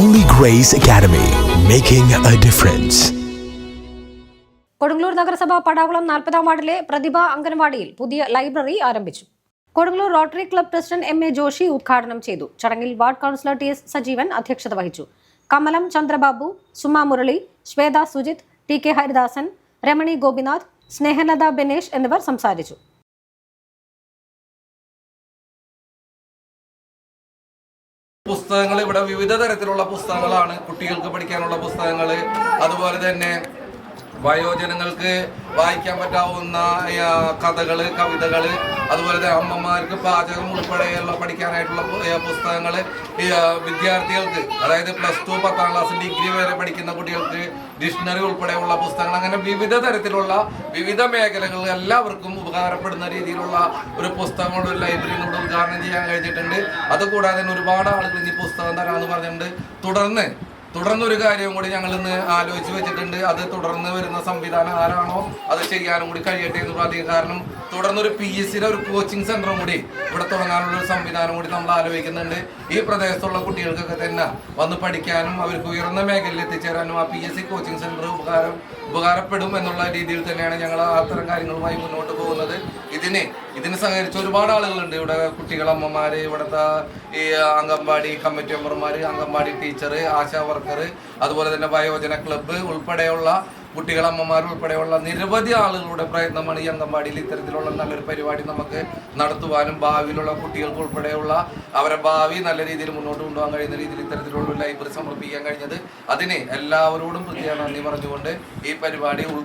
Grace Academy, making a difference. Kodungallur നഗരസഭ പടാകുളം നാൽപ്പതാം വാർഡിലെ പ്രതിഭ അംഗൻവാടിയിൽ പുതിയ ലൈബ്രറി ആരംഭിച്ചു. Kodungallur rotary club president M A Joshi ഉദ്ഘാടനം ചെയ്തു. ചടങ്ങിൽ ward councillor T S Sajeevan അധ്യക്ഷത വഹിച്ചു. കമലം ചന്ദ്രബാബു സുമ മുരളി ശ്വേത സുജിത് ടി കെ ഹരിദാസൻ രമണി ഗോപിനാഥ് സ്നേഹലത ബിനേഷ് എന്നിവർ സംസാരിച്ചു. പുസ്തകങ്ങൾ ഇവിടെ വിവിധ തരത്തിലുള്ള പുസ്തകങ്ങളാണ് കുട്ടികൾക്ക് പഠിക്കാനുള്ള പുസ്തകങ്ങൾ. അതുപോലെ തന്നെ വയോജനങ്ങൾക്ക് വായിക്കാൻ പറ്റാവുന്ന കഥകൾ കവിതകൾ അതുപോലെ തന്നെ അമ്മമാർക്ക് പാചകം ഉൾപ്പെടെയുള്ള പഠിക്കാനായിട്ടുള്ള പുസ്തകങ്ങൾ വിദ്യാർത്ഥികൾക്ക് അതായത് പ്ലസ് ടു പത്താം ക്ലാസ് ഡിഗ്രി വരെ പഠിക്കുന്ന കുട്ടികൾക്ക് ഡിക്ഷണറി ഉൾപ്പെടെയുള്ള പുസ്തകങ്ങൾ അങ്ങനെ വിവിധ തരത്തിലുള്ള വിവിധ മേഖലകളിൽ എല്ലാവർക്കും ഉപകാരപ്പെടുന്ന രീതിയിലുള്ള ഒരു പുസ്തകങ്ങളുടെ ഒരു ലൈബ്രറി കൊണ്ട് ഉദ്ഘാടനം ചെയ്യാൻ കഴിഞ്ഞിട്ടുണ്ട്. അതുകൂടാതെ തന്നെ ഒരുപാട് ആളുകൾ ഇനി പുസ്തകം തരാമെന്ന് പറഞ്ഞിട്ടുണ്ട്. തുടർന്ന് തുടർന്ന് കാര്യവും കാര്യം കൂടി ഞങ്ങൾ ഇന്ന് ആലോചിച്ച് വെച്ചിട്ടുണ്ട്. അത് തുടർന്ന് വരുന്ന സംവിധാനം ആരാണോ അത് ചെയ്യാനും കൂടി കഴിയട്ടെ എന്ന് പ്രാർത്ഥിക്കും കാരണം തുടർന്ന് ഒരു പി എസ് സിയുടെ ഒരു കോച്ചിങ് സെന്ററും കൂടി ഇവിടെ തുടങ്ങാനുള്ള ഒരു സംവിധാനം കൂടി നമ്മൾ ആലോചിക്കുന്നുണ്ട്. ഈ പ്രദേശത്തുള്ള കുട്ടികൾക്കൊക്കെ തന്നെ വന്ന് പഠിക്കാനും അവർക്ക് ഉയർന്ന മേഖലയിൽ എത്തിച്ചേരാനും ആ P S C coaching centre ഉപകാരം ഉപകാരപ്പെടും എന്നുള്ള രീതിയിൽ തന്നെയാണ് ഞങ്ങൾ അത്തരം കാര്യങ്ങളുമായി മുന്നോട്ട് പോകുന്നത്. ഇതിന് ഇതിന് സഹകരിച്ച ഒരുപാട് ആളുകളുണ്ട് ഇവിടെ. കുട്ടികളമ്മമാര് ഇവിടുത്തെ ഈ അംഗൻവാടി കമ്മിറ്റി മെമ്പർമാർ അംഗൻവാടി ടീച്ചർ ആശാ അതുപോലെ തന്നെ വയോജന ക്ലബ്ബ് ഉൾപ്പെടെയുള്ള കുട്ടികളമ്മമാർ ഉൾപ്പെടെയുള്ള നിരവധി ആളുകളുടെ പ്രയത്നമാണ് ഈ അംഗൻവാടിയിൽ ഇത്തരത്തിലുള്ള നല്ലൊരു പരിപാടി നമുക്ക് നടത്തുവാനും ഭാവിയിലുള്ള കുട്ടികൾക്ക് ഉൾപ്പെടെയുള്ള അവരെ ഭാവി നല്ല രീതിയിൽ മുന്നോട്ട് കൊണ്ടുപോകാൻ കഴിയുന്ന രീതിയിൽ ഇത്തരത്തിലുള്ള ലൈബ്രറി സമർപ്പിക്കാൻ കഴിഞ്ഞത്. അതിന് എല്ലാവരോടും പ്രത്യേക നന്ദി പറഞ്ഞുകൊണ്ട് ഈ പരിപാടി